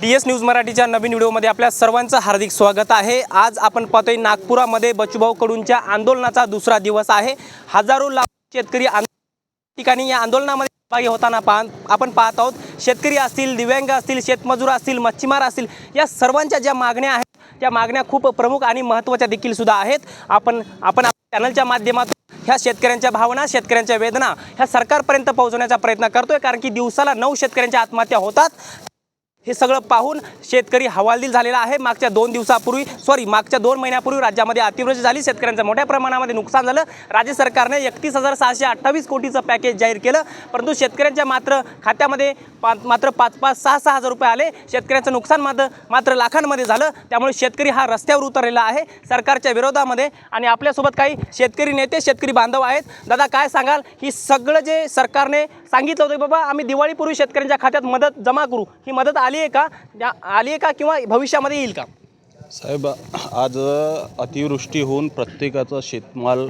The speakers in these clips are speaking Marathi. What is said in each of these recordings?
डी एस न्यूज मराठीच्या नवीन व्हिडिओमध्ये आपल्या सर्वांचं हार्दिक स्वागत आहे. आज आपण पाहतोय नागपुरामध्ये बचूभाऊ कडूंच्या आंदोलनाचा दुसरा दिवस आहे. हजारो लाख शेतकरी ठिकाणी या आंदोलनामध्ये सहभागी होताना पाह आपण पाहत आहोत. शेतकरी असतील दिव्यांग असतील शेतमजूर असतील मच्छीमार असतील या सर्वांच्या ज्या मागण्या आहेत त्या मागण्या खूप प्रमुख आणि महत्त्वाच्या देखील सुद्धा आहेत. आपण आपण चॅनलच्या माध्यमातून ह्या शेतकऱ्यांच्या भावना शेतकऱ्यांच्या वेदना ह्या सरकारपर्यंत पोहोचवण्याचा प्रयत्न करतोय. कारण की दिवसाला नऊ शेतकऱ्यांच्या आत्महत्या होतात. हे सगळं पाहून शेतकरी हवालदिल झालेला आहे. मागच्या दोन दिवसापूर्वी सॉरी मागच्या दोन महिन्यापूर्वी राज्यामध्ये अतिवृष्टी झाली. शेतकऱ्यांचं मोठ्या प्रमाणामध्ये नुकसान झालं. राज्य सरकारने एकतीस हजार सहाशे अठ्ठावीस कोटीचं पॅकेज जाहीर केलं. परंतु शेतकऱ्यांच्या मात्र खात्यामध्ये पा मात्र पाच पाच सहा सहा हजार रुपये आले. शेतकऱ्यांचं नुकसान मात्र मात्र लाखांमध्ये झालं. त्यामुळे शेतकरी हा रस्त्यावर उतरलेला आहे सरकारच्या विरोधामध्ये. आणि आपल्यासोबत काही शेतकरी नेते शेतकरी बांधव आहेत. दादा काय सांगाल? ही सगळं जे सरकारने सांगितलं होतं बाबा आम्ही दिवाळीपूर्वी शेतकऱ्यांच्या खात्यात मदत जमा करू. ही मदत आली आहे का? या- आली आहे का किंवा भविष्यामध्ये येईल का? साहेब आज अतिवृष्टी होऊन प्रत्येकाचा शेतमाल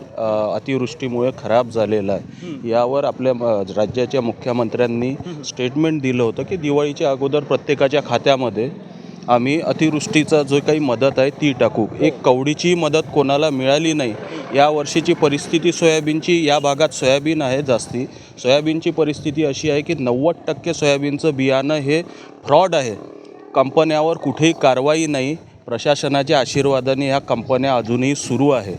अतिवृष्टीमुळे खराब झालेला आहे. यावर आपल्या राज्याच्या मुख्यमंत्र्यांनी स्टेटमेंट दिलं होतं की दिवाळीच्या अगोदर प्रत्येकाच्या खात्यामध्ये आम्ही अतिवृष्टीचा जो काही मदत आहे ती टाकू. एक कवडीची मदत कोणाला मिळाली नाही या वर्षीची परिस्थिती सोयाबीनची या भागात सोयाबीन आहे जास्ती. सोयाबीनची परिस्थिती अशी आहे की नव्वद टक्के सोयाबीनचं बियाणं हे फ्रॉड आहे. कंपन्यावर कुठेही कारवाई नाही. प्रशासनाच्या आशीर्वादाने ह्या कंपन्या अजूनही सुरू आहे.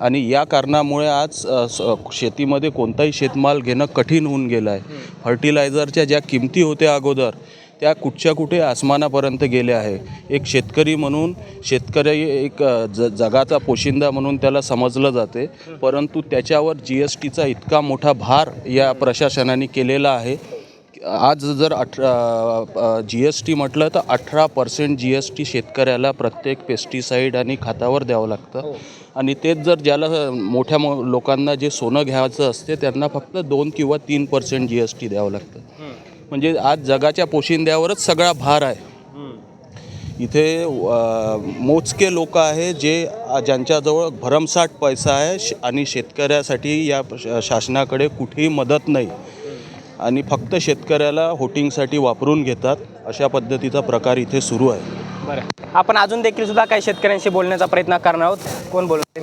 आणि या कारणामुळे आज स- शेतीमध्ये कोणताही शेतमाल घेणं कठीण होऊन गेलं आहे. फर्टिलायझरच्या ज्या किमती होत्या अगोदर त्या कुठच्या कुठे आसमानापर्यंत गेल्या आहे. एक शेतकरी म्हणून शेतकरी एक ज जगाचा पोशिंदा म्हणून त्याला समजलं जाते. परंतु त्याच्यावर जी एस टीचा इतका मोठा भार या प्रशासनाने केलेला आहे. आज जर अठरा जी एस टी म्हटलं तर अठरा पर्सेंट जी एस टी शेतकऱ्याला प्रत्येक पेस्टिसाईड आणि खतावर द्यावं लागतं. आणि तेच जर ज्याला मोठ्या मो लोकांना जे सोनं घ्यायचं असते त्यांना फक्त दोन किंवा तीन पर्सेंट जी एस टी द्यावं लागतं. म्हणजे आज जगाच्या पोशिंद्यावरच सगळा भार आहे. इथे मोजके लोक आहे जे ज्यांच्याजवळ भरमसाठ पैसा आहे श- आणि शेतकऱ्यासाठी या श- शासनाकडे कुठेही मदत नाही. आणि फक्त शेतकऱ्याला होटिंगसाठी वापरून घेतात अशा पद्धतीचा प्रकार इथे सुरू आहे. बरं. आपण अजून देखील सुद्धा काही शेतकऱ्यांशी बोलण्याचा प्रयत्न करणार आहोत. कोण बोलत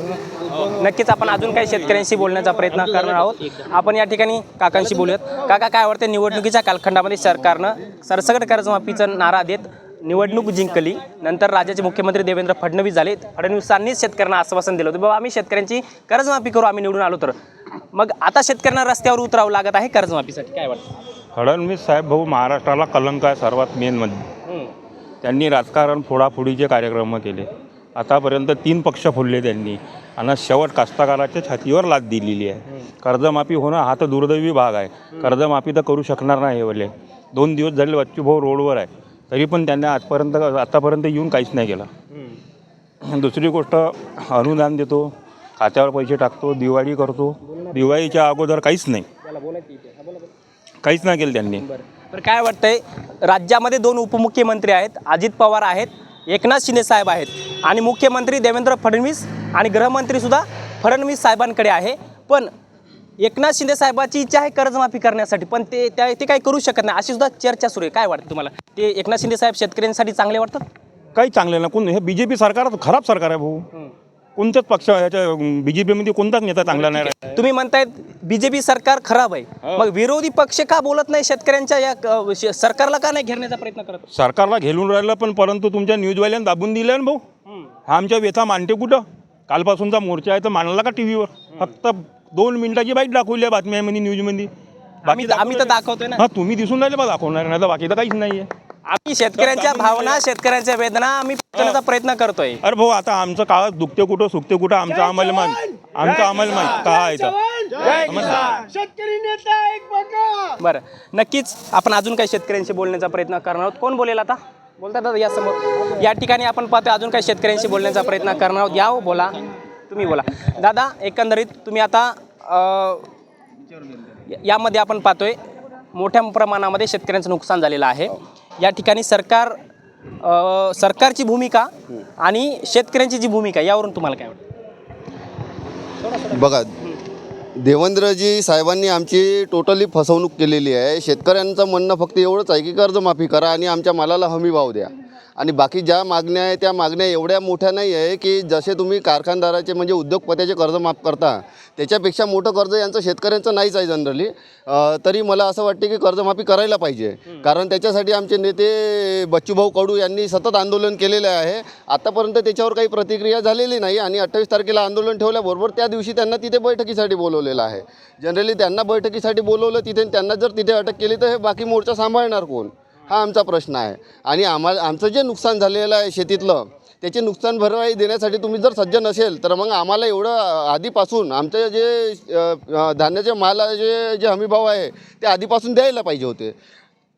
नक्कीच आपण अजून काही शेतकऱ्यांशी बोलण्याचा प्रयत्न करणार आहोत. आपण या ठिकाणी काकांशी बोलूयात. काका काय वाटते निवडणुकीच्या कालखंडामध्ये सरकारनं सरसकट कर्जमाफीचा नारा देत निवडणूक जिंकली नंतर राज्याचे मुख्यमंत्री देवेंद्र फडणवीस झाले फडणवीसांनीच शेतकऱ्यांना आश्वासन दिलं होतं. बाबा आम्ही शेतकऱ्यांची कर्जमाफी करू आम्ही निवडून आलो तर. मग आता शेतकऱ्यांना रस्त्यावर उतरावं लागत आहे कर्जमाफीसाठी काय वाटतं? फडणवीस साहेब भाऊ महाराष्ट्राला कलंक आहे सर्वात मेन म्हणजे. त्यांनी राजकारण फोडाफोडीचे कार्यक्रम केले. आतापर्यंत तीन पक्ष फोडले त्यांनी. आणि शेवट कास्तकाराच्या छातीवर लाद दिलेली आहे. कर्जमाफी होणं हा तर दुर्दैवी भाग आहे. कर्जमाफी तर करू शकणार नाही बोले दोन दिवस झाले बच्चूभाऊ रोडवर आहे. तरी पण त्यांनी आजपर्यंत आतापर्यंत येऊन काहीच नाही केलं. दुसरी गोष्ट अनुदान देतो खात्यावर पैसे टाकतो दिवाळी करतो. दिवाळीच्या अगोदर काहीच नाही. काहीच नाही केलं त्यांनी. तर काय वाटतंय? राज्यामध्ये दोन उपमुख्यमंत्री आहेत. अजित पवार आहेत. एकनाथ शिंदे साहेब आहेत. आणि मुख्यमंत्री देवेंद्र फडणवीस आणि गृहमंत्री सुद्धा फडणवीस साहेबांकडे आहे. पण एकनाथ शिंदे साहेबाची इच्छा आहे कर्जमाफी करण्यासाठी पण ते त्या ते काही करू शकत नाही. अशी सुद्धा चर्चा सुरू आहे. काय वाटतं तुम्हाला? ते एकनाथ शिंदे साहेब शेतकऱ्यांसाठी चांगले वाटतात? काही चांगले ना कोण हे बी जे पी सरकार खराब सरकार आहे भाऊ. कोणत्याच पक्ष याच्या बी जे पीमध्ये कोणताच नेता चांगला नाही राहिला. तुम्ही म्हणतायत बीजेपी सरकार खराब आहे. मग विरोधी पक्ष का बोलत नाही शेतकऱ्यांच्या या अ, श- सरकारला का नाही घेरण्याचा प्रयत्न करत? सरकारला घेऊन राहिलं पण परंतु तुमच्या न्यूजवाल्यांनी दाबून दिलं ना भाऊ? हा आमच्या व्यथा मांडते कुठं? कालपासूनचा मोर्चा आहे तर मांडला का टी व्हीवर फक्त दोन मिनिटाची बाईट दाखवली आहे बातम्यामध्ये न्यूजमध्ये. आम्ही आम्ही तर दाखवतोय ना. हा तुम्ही दिसून राहिले बा दाखवणार नाही तर बाकी तर काहीच नाही आहे आम्ही शेतकऱ्यांच्या भावना शेतकऱ्यांच्या वेदना आम्ही पोहोचवण्याचा प्रयत्न करतोय. अरे भाऊ आता आमचं काळात दुखते कुठं सुखते कुठं आमचं आम्हाला मान आमचं आम्हाला मान का आहे तर बरं नक्कीच आपण अजून काही शेतकऱ्यांशी बोलण्याचा प्रयत्न करणार आहोत. कोण बोलेल आता? बोलता दादा या समोर या ठिकाणी आपण पाहतोय अजून काही शेतकऱ्यांशी बोलण्याचा प्रयत्न करणार आहोत. या हो बोला. तुम्ही बोला. दादा एकंदरीत तुम्ही आता अं, यामध्ये आपण पाहतोय मोठ्या प्रमाणामध्ये शेतकऱ्यांचं नुकसान झालेलं आहे. या ठिकाणी सरकार सरकारची भूमिका आणि शेतकऱ्यांची जी भूमिका यावरून तुम्हाला काय वाटतं? बघा देवेंद्रजी साहेबांनी आमची टोटली फसवणूक केलेली आहे. शेतकऱ्यांचं म्हणणं फक्त एवढंच आहे की कर्जमाफी करा आणि आमच्या मालाला हमी भाव द्या. आणि बाकी ज्या मागण्या आहे त्या मागण्या एवढ्या मोठ्या नाही आहे की जसे तुम्ही कारखानदाराचे म्हणजे उद्योगपत्याचे कर्ज माफ करता त्याच्यापेक्षा मोठं कर्ज यांचं शेतकऱ्यांचं नाहीच आहे जनरली. तरी मला असं वाटते की कर्जमाफी करायला पाहिजे. कारण त्याच्यासाठी आमचे नेते बच्चूभाऊ कडू यांनी सतत आंदोलन केलेलं आहे. आतापर्यंत त्याच्यावर काही प्रतिक्रिया झालेली नाही आणि अठ्ठावीस तारखेला आंदोलन ठेवल्याबरोबर त्या दिवशी त्यांना तिथे बैठकीसाठी बोलवलेलं आहे. जनरली त्यांना बैठकीसाठी बोलवलं तिथे त्यांना जर तिथे अटक केली तर हे बाकी मोर्चा सांभाळणार कोण? हा आमचा प्रश्न आहे. आणि आम्हाला आमचं जे नुकसान झालेलं आहे शेतीतलं त्याची नुकसान भरपाई देण्यासाठी तुम्ही जर सज्ज नसेल तर मग आम्हाला एवढं आधीपासून आमचं जे धान्याचे मालाचे जे हमीभाव आहे ते आधीपासून द्यायला पाहिजे होते.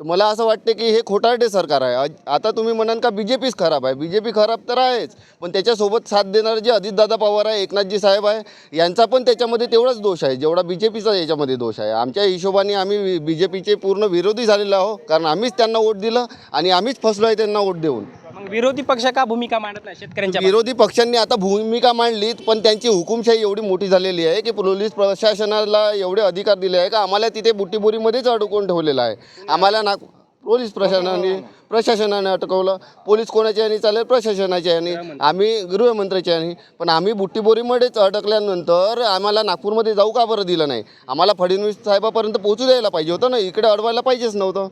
तर मला असं वाटते की हे खोटारडे सरकार आहे. आता तुम्ही म्हणाल का बी जे पीच खराब आहे. बी जे पी खराब तर आहेच पण त्याच्यासोबत साथ देणारे जे अजितदादा पवार आहे एकनाथजी साहेब आहे यांचा पण त्याच्यामध्ये तेवढाच दोष आहे जेवढा बी जे पीचा याच्यामध्ये दोष आहे. आमच्या हिशोबाने आम्ही बी जे पीचे पूर्ण विरोधी झालेलो आहो कारण आम्हीच त्यांना वोट दिलं आणि आम्हीच फसलो आहे त्यांना वोट देऊन. विरोधी पक्ष का भूमिका मांडत नाही शेतकऱ्यांच्या विरोधी पक्षांनी आता भूमिका मांडलीत पण त्यांची हुकुमशाही एवढी मोठी झालेली आहे की पोलीस प्रशासनाला एवढे अधिकार दिले आहे का आम्हाला तिथे बुट्टीबोरीमध्येच अडकवून ठेवलेलं आहे. आम्हाला ना पोलीस प्रशासनाने प्रशासनाने अटकवलं. पोलीस कोणाच्या यांनी चालेल? प्रशासनाच्या यांनी आम्ही गृहमंत्र्याच्या यांनी पण आम्ही बुट्टीबोरीमध्येच अडकल्यानंतर आम्हाला नागपूरमध्ये जाऊ का बरं दिलं नाही? आम्हाला फडणवीस साहेबापर्यंत पोहोचू द्यायला पाहिजे होतं ना? इकडे अडवायला पाहिजेच नव्हतं.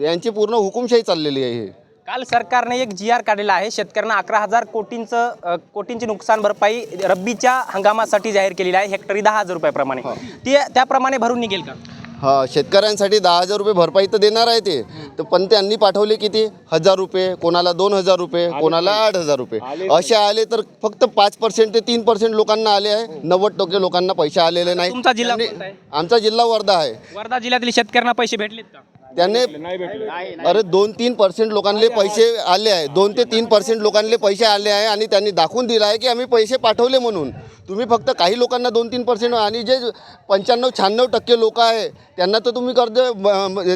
यांची पूर्ण हुकुमशाही चाललेली आहे काल सरकारने एक जी आर काढलेला आहे. शेतकऱ्यांना अकरा हजार कोटींचं कोटींची नुकसान भरपाई रब्बीच्या हंगामासाठी जाहीर केलेली आहे. हेक्टरी दहा हजार रुपयाप्रमाणे. ती त्याप्रमाणे भरून निघेल का? हा शेतकऱ्यांसाठी दहा हजार रुपये भरपाई तर देणार आहे ते. तर पण त्यांनी पाठवले किती? हजार रुपये कोणाला दोन हजार रुपये कोणाला आठ हजार रुपये. असे आले तर फक्त पाच पर्सेंट ते तीन पर्सेंट लोकांना आले आहे. नव्वद टक्के लोकांना पैसे आलेले नाही. तुमचा जिल्हा त्यांनी- कोणता आहे? आमचा जिल्हा वर्धा आहे. वर्धा जिल्ह्यातील शेतकऱ्यांना पैसे भेटलेत का? त्याने अरे दोन तीन पर्सेंट लोकांना पैसे आले आहे. दोन ते तीन पर्सेंट लोकांना पैसे आले आहे आणि त्यांनी दाखवून दिलं आहे की आम्ही पैसे पाठवले म्हणून. तुम्ही फक्त काही लोकांना दोन तीन पर्सेंट आणि जे पंच्याण्णव शहाण्णव टक्के लोक आहे त्यांना तर तुम्ही कर्ज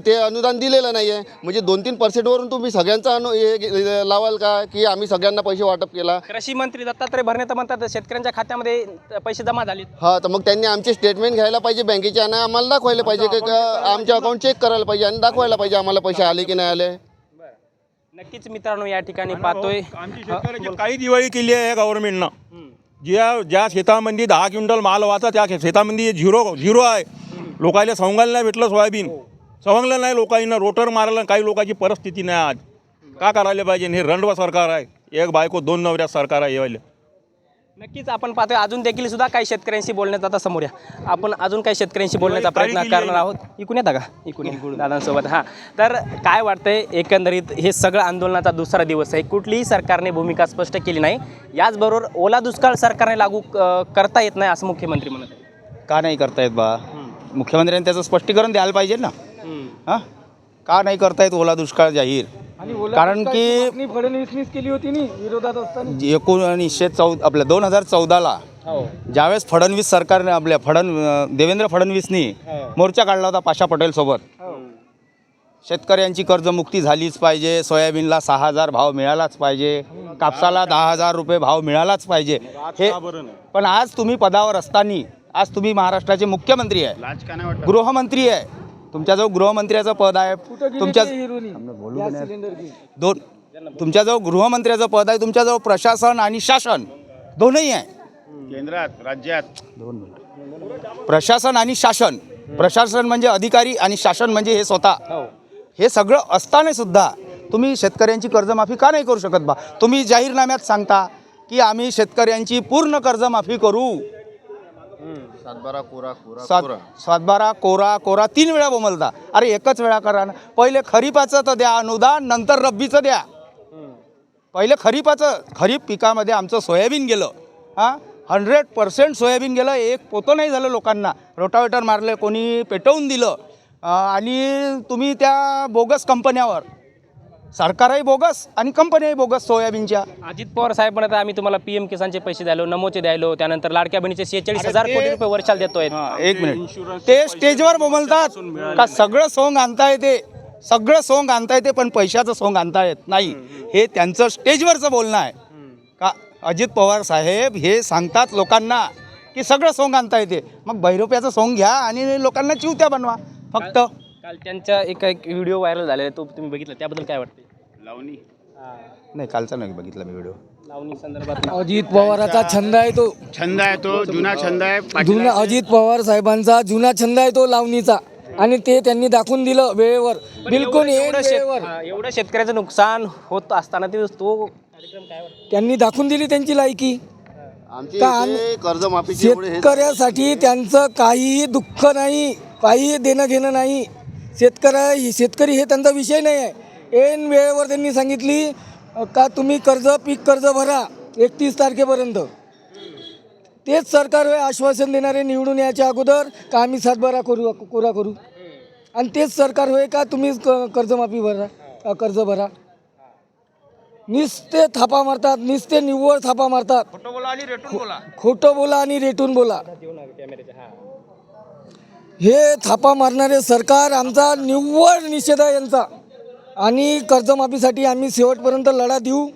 ते अनुदान दिलेलं नाही आहे म्हणजे दोन तीन पर्सेंटवरून तुम्ही सगळ्यांचा अनु हे लावाल का? की आम्ही सगळ्यांना पैसे वाटप केला? कृषी मंत्री दत्तात्रय भरणे तर म्हणतात शेतकऱ्यांच्या खात्यामध्ये पैसे जमा झालेत. हा तर मग त्यांनी आमचे स्टेटमेंट घ्यायला पाहिजे बँकेचे आणि आम्हाला दाखवायला पाहिजे की आमचे अकाउंट चेक करायला पाहिजे आणि दाखवायला पाहिजे आम्हाला पैसे आले की नाही आले. नक्कीच मित्रांनो या ठिकाणी पाहतोय. आमची शेतकऱ्याची काही दिवाळी केली आहे गव्हर्नमेंटनं ज्या ज्या शेतामध्ये दहा क्विंटल माल वाचा त्या शेतामध्ये झिरो झिरो आहे. लोकायला सवंगायला नाही भेटलं सोयाबीन. सवंगलं नाही लोकांना रोटर मारायला काही लोकांची परिस्थिती नाही आज. का करायला पाहिजे? हे रणवा सरकार आहे. एक बायको दोन नवऱ्या सरकार आहे यायला. नक्कीच आपण पाहतोय अजून देखील सुद्धा काही शेतकऱ्यांशी बोलण्यात आता समोर या. आपण अजून काही शेतकऱ्यांशी बोलण्याचा प्रयत्न करणार आहोत. इकून येता का? इकून या. दादांसोबत हां. तर काय वाटतंय एकंदरीत हे सगळं आंदोलनाचा दुसरा दिवस आहे. कुठलीही सरकारने भूमिका स्पष्ट केली नाही. याचबरोबर ओला दुष्काळ सरकारने लागू करता येत नाही असं मुख्यमंत्री म्हणत आहेत. का नाही करतायत बा? मुख्यमंत्र्यांनी त्याचं स्पष्टीकरण द्यायला पाहिजे ना. हां? का नाही करतायत ओला दुष्काळ जाहीर? कारण की फडणवीसनीच केली होती नी विरोधात असताना. एकोणीसशे चौ आपल्या दोन हजार चौदाला ज्यावेळेस फडणवीस सरकारने आपल्या फडण देवेंद्र फडणवीसनी मोर्चा काढला होता पाशा पटेलसोबत शेतकऱ्यांची कर्जमुक्ती झालीच पाहिजे सोयाबीनला सहा हजार भाव मिळालाच पाहिजे कापसाला दहा हजार रुपये भाव मिळालाच पाहिजे. हे पण आज तुम्ही पदावर असताना आज तुम्ही महाराष्ट्राचे मुख्यमंत्री आहे गृहमंत्री आहे तुमच्याजवळ गृहमंत्र्याचं पद आहे. तुमच्या गॅस सिलेंडर घे दोन तुमच्याजवळ गृहमंत्र्याचं पद आहे तुमच्याजवळ प्रशासन आणि शासन. दोनही आहे. केंद्रात राज्यात. प्रशासन आणि शासन. प्रशासन म्हणजे अधिकारी आणि शासन म्हणजे हे स्वतः. हे सगळं असताना सुद्धा तुम्ही शेतकऱ्यांची कर्जमाफी का नाही करू शकत बा? तुम्ही जाहीरनाम्यात सांगता की आम्ही शेतकऱ्यांची पूर्ण कर्जमाफी करू. सातबारा कोरा कोरा सात सातबारा कोरा कोरा तीन वेळा बोमलता. अरे एकच वेळा करा ना. पहिले खरीपाचं तर द्या अनुदान नंतर रब्बीचं द्या. पहिले खरीपाचं खरीप पिकामध्ये आमचं सोयाबीन गेलं. हां? हंड्रेड पर्सेंट सोयाबीन गेलं. एक पोतं नाही झालं लोकांना. रोटावेटर मारलं कोणी पेटवून दिलं. अं, आणि तुम्ही त्या बोगस कंपन्यावर सरकारही बोगस आणि कंपन्याही बोगस सोयाबीनच्या. अजित पवार साहेब म्हणत आहे, आम्ही तुम्हाला पीएम किसानचे पैसे द्यायलो नमोचे द्यायलो त्यानंतर लाडक्या बहिणीचे शेहेचाळीस हजार कोटी रुपये वर्षाला देतोय. हां, एक मिनिट. ते स्टेजवर बोमलतात का सगळं सोंग आणता येते? सगळं सोंग आणता येते पण पैशाचं सोंग आणता येत नाही. हे त्यांचं स्टेजवरचं बोलणं आहे. का अजित पवार साहेब हे सांगतात लोकांना की सगळं सोंग आणता येते. मग भैरोप्याचं सोंग घ्या आणि लोकांना चिवत्या बनवा. फक्त काल त्यांच्या एका एक व्हिडिओ व्हायरल झालेला आहे, तो तुम्ही बघितला त्याबद्दल काय वाटते नाही कालचा नाही बघितला मी व्हिडिओ लावणी संदर्भात अजित पवाराचा छंद आहे तो. छंद आहे तो जुना छंद आहे जुना अजित पवार साहेबांचा जुना छंद आहे तो लावणीचा. आणि ते त्यांनी दाखवून दिलं वेळेवर. बिलकुल एवढं- एक एवढं शेत- वेळेवर. हा, एवढं शेतकऱ्याचं नुकसान होत असताना ते तो कार्यक्रम काय वाटतं त्यांनी दाखवून दिली त्यांची लायकी. आमची का आम- इथे कर्जमाफीचे एवढे हे शेतकऱ्यासाठी त्यांचं काहीही दुःख नाही काहीही देणं घेणं नाही. शेतकऱ्या शेतकरी हे त्यांचा विषय नाही आहे. ऐन वेळेवर त्यांनी सांगितली का तुम्ही कर्ज पीक कर्ज भरा एकतीस तारखेपर्यंत. तेच सरकार होय आश्वासन देणारे निवडून याच्या अगोदर का आम्ही सातबारा करू कोरा करू? आणि तेच सरकार होय का तुम्ही क- कर्जमाफी भरा कर्ज भरा? निस्ते थापा मारतात निस्ते निव्वळ थापा मारतात. खोटं बोला आणि रेटून बोला. हे थापा मारणारे सरकार आमचा निव्वळ निषेध आहे यांचा. आणि कर्जमाफीसाठी आम्ही शेवटपर्यंत लढा देऊ.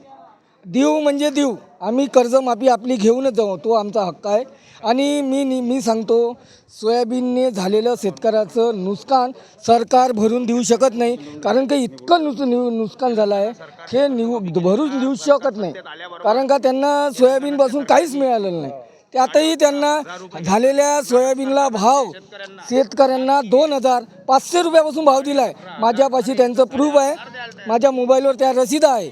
देऊ म्हणजे देऊ. आम्ही कर्जमाफी आपली घेऊनच जाऊ. तो आमचा हक्क आहे. आणि मी नि- मी सांगतो सोयाबीनने झालेलं शेतकऱ्याचं नुकसान सरकार भरून देऊ शकत नाही. कारण की इतकं नुस नुकसान झालं आहे हे निव भरून देऊ शकत नाही. कारण का त्यांना सोयाबीनपासून काहीच मिळालेलं नाही. त्यातही त्यांना झालेल्या सोयाबीनला भाव शेतकऱ्यांना दोन हजार पाचशे रुपयापासून भाव दिला आहे माझ्यापाशी त्यांचं प्रूफ आहे. माझ्या मोबाईलवर त्या रसीद आहे.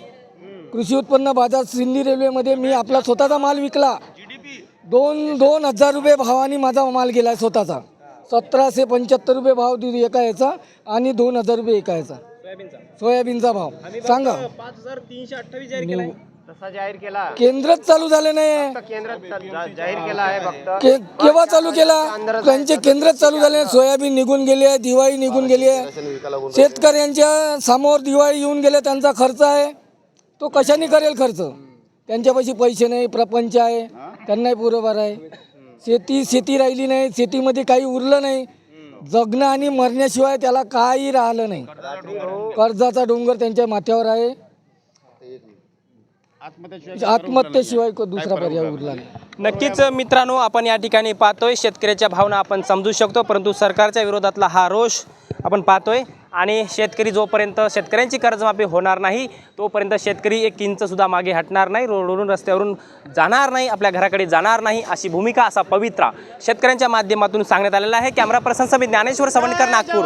कृषी उत्पन्न बाजार सिंधी रेल्वेमध्ये मी आपला स्वतःचा माल विकला. दोन दोन हजार रुपये भावाने माझा माल गेला आहे स्वतःचा. सतराशे पंच्याहत्तर रुपये भाव दिली एका याचा आणि दोन हजार रुपये एका याचा. सोयाबीनचा भाव. सांगा. पाच हजार तीनशे अठ्ठावीस जाहीर तसा जाहीर केला. केंद्रच चालू झालं नाही केंद्रात जाहीर केला आहे फक्त. के केव्हा चालू केला? त्यांचे केंद्रच चालू झाले सोयाबीन निघून गेली आहे दिवाळी निघून गेली आहे. शेतकऱ्यांच्या समोर दिवाळी येऊन गेले त्यांचा खर्च आहे. तो कशाने करेल खर्च? त्यांच्यापाशी पैसे नाही प्रपंच आहे. त्यांनाही पुरवठा आहे. शेती शेती राहिली नाही शेतीमध्ये काही उरलं नाही. जगणं आणि मरण्याशिवाय त्याला काही राहिलं नाही. कर्जाचा डोंगर त्यांच्या माथ्यावर आहे. आत्महत्येशिवाय को- दुसरा पर्याय उरला नाही. नक्कीच मित्रांनो आपण या ठिकाणी पाहतोय शेतकऱ्याच्या भावना आपण समजू शकतो परंतु सरकारच्या विरोधातला हा रोष आपण पाहतोय. आणि शेतकरी जोपर्यंत शेतकऱ्यांची कर्जमाफी होणार नाही तोपर्यंत शेतकरी एक इंचसुद्धा मागे हटणार नाही रोडवरून रस्त्यावरून जाणार नाही आपल्या घराकडे जाणार नाही अशी भूमिका असा पवित्रा शेतकऱ्यांच्या माध्यमातून सांगण्यात आलेला आहे. Camera person Samit Dnyaneshwar Savankar Nagpur.